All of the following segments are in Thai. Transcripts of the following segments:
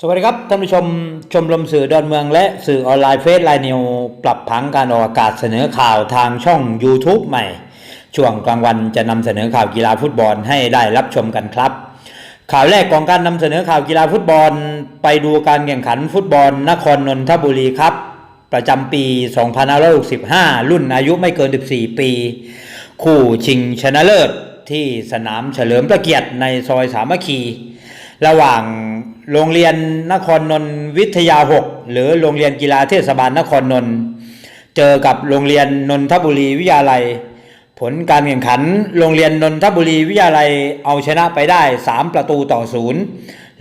สวัสดีครับท่านผู้ชมชมรมสื่อดอนเมืองและสื่อออนไลน์เฟซไลน์นิวปรับผังการออกอากาศเสนอข่าวทางช่อง YouTube ใหม่ ช่วงกลางวันจะนำเสนอข่าวกีฬาฟุตบอลให้ได้รับชมกันครับ ข่าวแรกของการนำเสนอข่าวกีฬาฟุตบอล ไปดูการแข่งขันฟุตบอลนครนนทบุรีครับ ประจำปี 2565 รุ่นอายุไม่เกิน 14 ปี คู่ชิงชนะเลิศที่สนามเฉลิมพระเกียรติในซอยสามัคคี ระหว่าง โรงเรียนนครนนท์วิทยา 6 หรือโรงเรียนกีฬาเทศบาลนครนนท์เจอกับโรงเรียนนนทบุรีวิทยาลัย ผลการแข่งขัน โรงเรียนนนทบุรีวิทยาลัยเอาชนะไปได้ 3 ประตูต่อศูนย์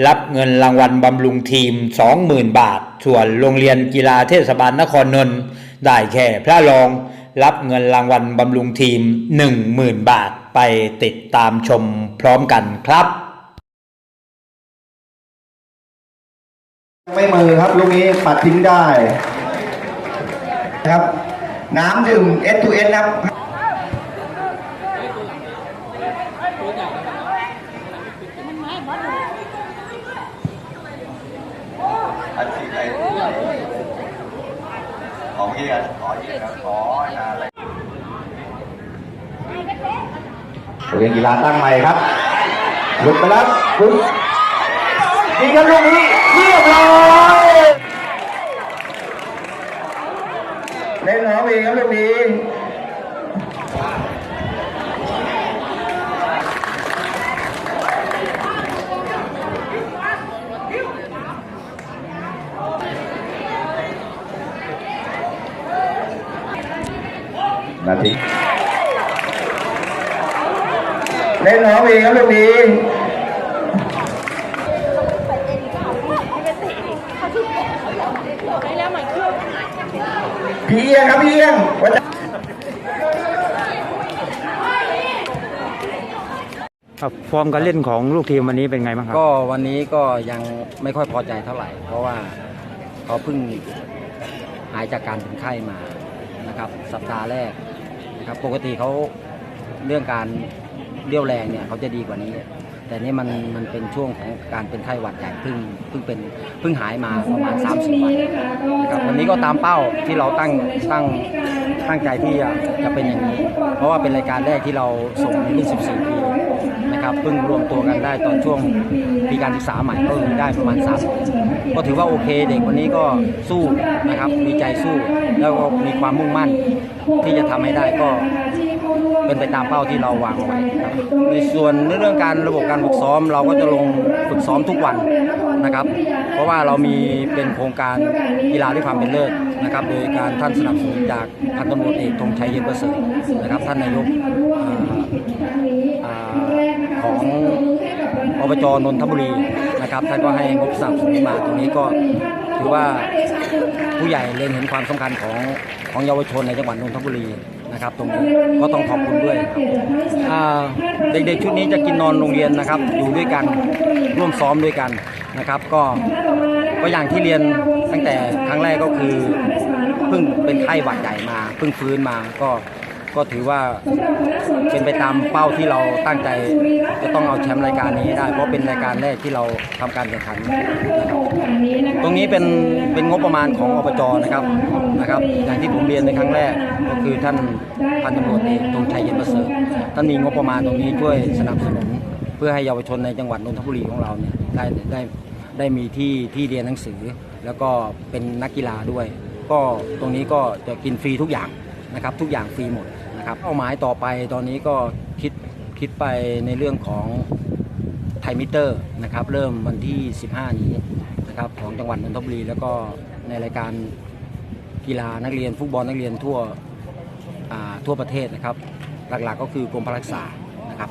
รับเงินรางวัลบำรุงทีม 20,000 บาท ส่วนโรงเรียนกีฬาเทศบาลนครนนท์ได้แค่พระรองรับเงินรางวัลบำรุงทีม 10,000 บาท ไปติดตามชมพร้อมกันครับ ไม่มือครับลูกนี้ปัดทิ้งได้นะครับ น้ำดื่ม S to S นะครับอันที่ไหนของเฮียขอเฮียครับขออะไรโรงเรียนกีฬาตั้งใหม่ครับหลุดไปแล้วปุ๊บยิงกันลูกนี้เรียบร้อยเล่นน้องเองครับลูกนี้นาทีเล่นน้องเองครับลูกนี้ เพียงครับเพียงว่าจะครับฟอร์มการเล่นของลูกทีมวันนี้เป็นไงบ้างครับก็วันนี้ก็ยังไม่ค่อยพอใจเท่าไหร่ เพราะว่าเขาเพิ่งหายจากการเป็นไข้มานะครับ สัปดาห์แรกนะครับปกติเขาเรื่องการเรี่ยวแรงเนี่ยเขาจะดีกว่านี้ แต่นี่มันมันเป็นช่วงของการเป็นไข้หวัดใหญ่เพิ่งเพิ่งเป็นเพิ่งหายมาประมาณ 30 วันนะครับวันนี้ก็ตามเป้าที่เราตั้งตั้งตั้งใจที่จะเป็นอย่างนี้ เพราะว่าเป็นรายการแรกที่เราส่งในรุ่น14 ปี นะครับเพิ่งรวมตัวกันได้ตอนช่วงปีการศึกษาใหม่ก็คือได้ประมาณ3ปีก็ถือว่าโอเคเด็กวันนี้ก็สู้นะครับมีใจสู้แล้วก็มีความมุ่งมั่นที่จะทำให้ได้ก็เป็นไปตามเป้าที่เราวางเอาไว้ครับในส่วนเรื่องการระบบการฝึกซ้อม เราก็จะลงฝึกซ้อมทุกวันนะครับ เพราะว่าเรามีเป็นโครงการกีฬาด้วยความเป็นเลิศนะครับ โดยการท่านสนับสนุนจากพันตำรวจเอกธงชัยเย็นประเสริฐนะครับ ท่านนายก จนนทบุรีนะครับท่านก็ให้งบสนับสนุนมาตรงนี้ก็ถือว่าผู้ใหญ่เล็งเห็นความสำคัญของของเยาวชนในจังหวัดนนทบุรีนะครับ ตรงนี้ก็ต้องขอบคุณด้วยเด็กๆชุดนี้จะกินนอนโรงเรียนนะครับ อยู่ด้วยกันร่วมซ้อมด้วยกันนะครับ ก็ก็อย่างที่เรียนตั้งแต่ครั้งแรกก็คือเพิ่งเป็นไข้หวัดใหญ่มาเพิ่งฟื้นมาก็ ก็ถือว่าเป็นไปตามเป้าที่เราตั้งใจ จะต้องเอาแชมป์รายการนี้ได้ เพราะเป็นรายการแรกที่เราทำการแข่งขันนะครับตรงนี้เป็นเป็นงบประมาณของอบจนะครับนะครับ อย่างที่ผมเรียนในครั้งแรกก็คือท่านพันตำรวจเอกตรงชัยเย็นประเสริฐท่านมีงบประมาณตรงนี้ช่วยสนับสนุนเพื่อให้เยาวชนในจังหวัดนนทบุรีของเราเนี่ยได้ได้ได้มีที่ที่เรียนหนังสือ แล้วก็เป็นนักกีฬาด้วย ก็ตรงนี้ก็จะกินฟรีทุกอย่างนะครับ ทุกอย่างฟรีหมด นะครับเป้าหมายต่อไปตอนนี้ก็คิดคิดไปในเรื่องของไทมิเตอร์นะครับเริ่มวันที่ 15 นี้นะครับของจังหวัดนนทบุรี แล้วก็ในรายการกีฬานักเรียนฟุตบอลนักเรียนทั่วอ่าทั่วประเทศนะครับหลักๆก็คือกรมพระรักษานะครับ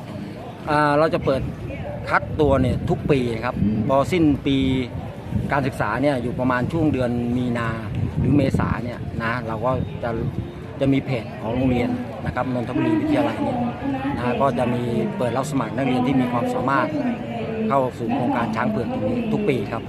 อ่าเราจะเปิดคัดตัวเนี่ยทุกปีนะครับพอสิ้นปีการศึกษาเนี่ยอยู่ประมาณช่วงเดือนมีนาหรือเมษาเนี่ยนะเราก็จะ จะมีเพจของโรงเรียนนะครับนนทบุรีวิทยาลัยเนี่ยนะก็จะมีเปิดรับสมัครนักเรียนที่มีความสามารถเข้าสู่โครงการช้างเผือกตรงนี้ทุกปีครับ